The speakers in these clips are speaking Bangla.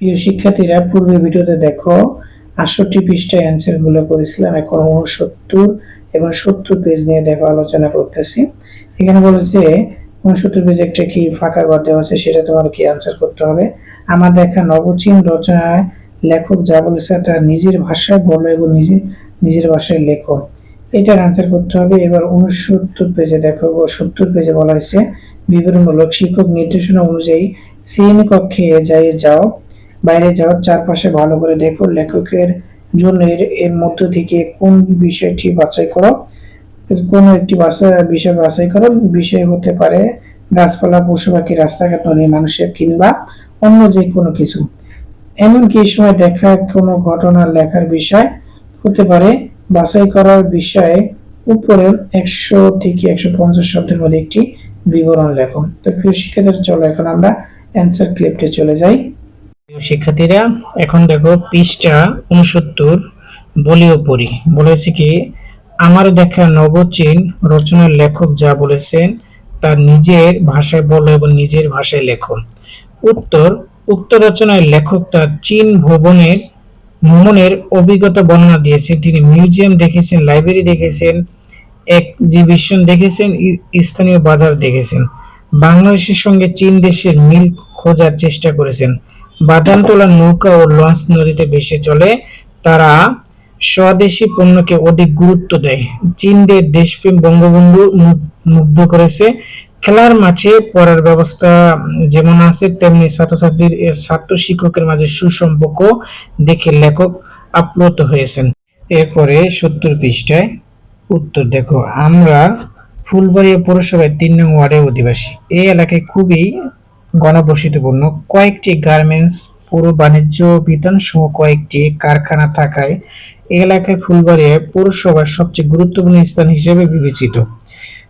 প্রিয় শিক্ষার্থীরা পূর্বে ভিডিওতে দেখো, আটষট্টি পৃষ্ঠায় অ্যান্সারগুলো করেছিলাম, এখন উনসত্তর এবং সত্তর পেজ নিয়ে দেখো আলোচনা করতেছি। এখানে বলেছে উনসত্তর পেজে একটা কি ফাঁকা ঘর দেওয়া আছে সেটা তোমার কি অ্যান্সার করতে হবে? আমার দেখা নবচীন রচনায় লেখক যা বলেছে তা নিজের ভাষায় বলো এবং নিজে, নিজের ভাষায় লেখো। এটার অ্যান্সার করতে হবে। এবার উনসত্তর পেজে দেখো, সত্তর পেজে বলা হয়েছে, বিবরণমূলক শিক্ষক নির্দেশনা অনুযায়ী শ্রেণি কক্ষে যাই, যাও। বাইরে যাও চারপাশে ভালো করে দেখো লেখকের জন্য এর মধ্য থেকে কোন বিষয়টি বাছাই করো, কোন একটি বিষয় বাছাই করো। বিষয় হতে পারে গাছপালা, পশু পাখি, রাস্তাঘাট, নদী, মানুষের কিংবা অন্য যে কোনো কিছু। এমনকি এই সময় দেখা কোনো ঘটনা লেখার বিষয় হতে পারে। বাছাই করার বিষয়ে উপরে একশো থেকে একশো পঞ্চাশ শব্দের মধ্যে একটি বিবরণ লেখো তো প্রিয় শিক্ষার্থীরা চলো এখন আমরা অ্যান্সার ক্লিপটে চলে যাই। শিক্ষার্থীরা, এখন দেখো পৃষ্ঠা উনসত্তর, বলিও পড়ি। বলেছে কি, আমার দেখা নবচীন রচনার লেখক যা বলেছেন তা নিজের ভাষায় বলো এবং নিজের ভাষায় লেখো। উত্তর, উক্ত রচনায় লেখক তার চীন ভ্রমণের ভ্রমণের অভিজ্ঞতা বর্ণনা দিয়েছেন। তিনি মিউজিয়াম দেখেছেন, লাইব্রেরি দেখেছেন, এক্সিবিশন দেখেছেন স্থানীয় বাজার দেখেছেন। বাংলাদেশের সঙ্গে চীন দেশের মিল খোঁজার চেষ্টা করেছেন। বাদাম তোলার নৌকা ও লঞ্চ নদীতে ভেসে চলে। তারা স্বদেশি পণ্যকে অধিক গুরুত্ব দেয়। চীনদের দেশপ্রেম বঙ্গবন্ধু মুগ্ধ করেছে। খেলার মাঠে পড়ার ব্যবস্থা যেমন আছে, তেমনি ছাত্রছাত্রীর ছাত্র শিক্ষকের মাঝে সুসম্পর্ক দেখে লেখক আপ্লুত হয়েছেন। এরপরে সত্তর পৃষ্ঠায় উত্তর, দেখো, আমরা ফুলবাড়িয়া পৌরসভায় তিন নং ওয়ার্ডের অধিবাসী। এই এলাকায় খুবই গণবসতিপূর্ণ। কয়েকটি গার্মেন্টস পুরো বাণিজ্য বিধান কয়েকটি কারখানা থাকায় এই এলাকায় ফুলবাড়িয়া পৌরসভার সবচেয়ে গুরুত্বপূর্ণ স্থান হিসেবে বিবেচিত।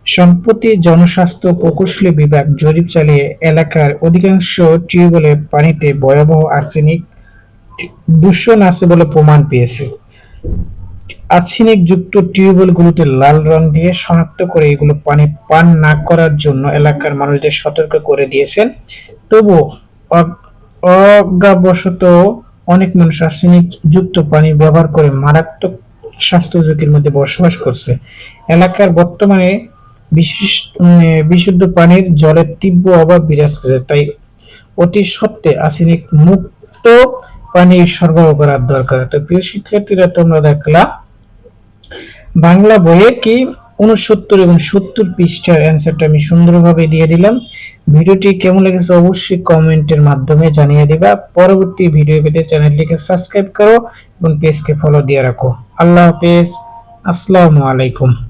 সম্প্রতি জনস্বাস্থ্য প্রকৌশলী বিভাগ জরিপ চালিয়ে এলাকার অধিকাংশ টিউবওয়েলের পানিতে ভয়াবহ আর্সেনিক দূষণ আছে বলে প্রমাণ পেয়েছে। আর্সেনিক যুক্ত টিউবওয়েলগুলোতে লাল রং দিয়ে শনাক্ত করে এগুলো পানি পান না করার জন্য এলাকার মানুষদের সতর্ক করে দিয়েছেন। তবু অজ্ঞাবশত অনেক মানুষ আর্সেনিক যুক্ত পানি ব্যবহার করে মারাত্মক স্বাস্থ্য ঝুঁকির মধ্যে বসবাস করছে। এলাকার বর্তমানে বিশেষ উম, বিশুদ্ধ পানির জলের তীব্র অভাব বিরাজ করছে তাই অতি সত্ত্বে আর্সেনিক মুক্ত পানি সরবরাহ করার দরকার। তো প্রিয় শিক্ষার্থীরা তোমরা দেখলা বাংলা বইয়ের কি উনসত্তর এবং সত্তর পৃষ্ঠার অ্যান্সারটা আমি সুন্দরভাবে দিয়ে দিলাম। ভিডিওটি কেমন লেগেছে অবশ্যই কমেন্টের মাধ্যমে জানিয়ে দিবা। পরবর্তী ভিডিও পেতে চ্যানেলটিকে সাবস্ক্রাইব করো এবং পেজকে ফলো দিয়ে রাখো। আল্লাহ হাফেজ। আসসালামু আলাইকুম।